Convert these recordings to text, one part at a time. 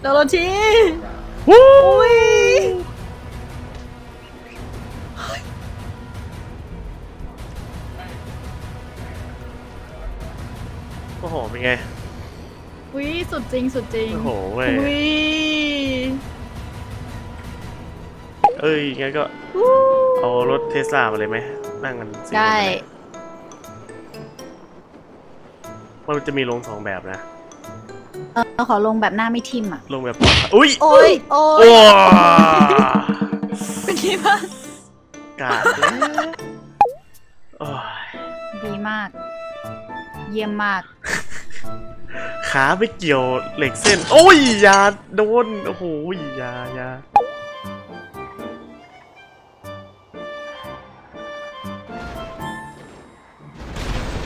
เดี๋ยวเราทีวู้อุ้ยโอ้โห เป็นไง อุ้ยสุดจริงสุดจริงโอ้โหเว้ย อุ้ยเอ้ย งั้นก็วู้เอารถเทสลามาเลยไหม นั่งกันสี่คนได้ มันจะมีลงสองแบบนะเออขอลงแบบหน้าไม่ทิมอะ ลงแบบอุ้ยโอ้ยโอ้โอ้ยเป็นไงบ้างกาดแล้วโอ้ยดีมาก เยี่ยมมาก ขาไปเกี่ยวเหล็กเส้น โอ้ยอยาโดน โอ้โหอยาอยา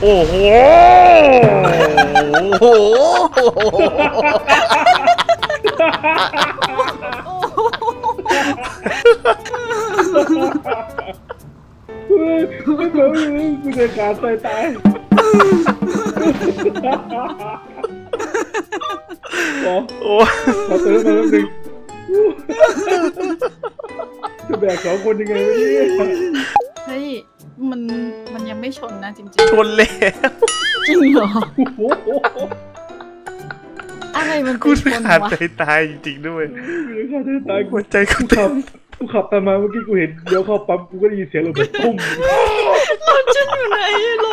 โอ้โห โอ้โหเฮ้ยไม่เหมือนมึงกูจะขาดใจตายขอโอ้ขอเติมมาแล้วหนึ่งจะแบกสองคนยังไงวะเนี่ย นยังไม่ชนนะจริงชนแล้วๆจริงเหรอโอ้โหอะไรมันไปกูชนขาดวะใจตายจริงๆด้วยกูจะขาดใจตายกูหัวใจกูขัเต้บนกูขับตามมาเมื่อกี้กูเห็นเดี๋ยวเข้าปั๊มกูก็ได้ยินเสียงระเบิดปุ้มรถฉันอยู่ไหนรถฉันอยู่ไหน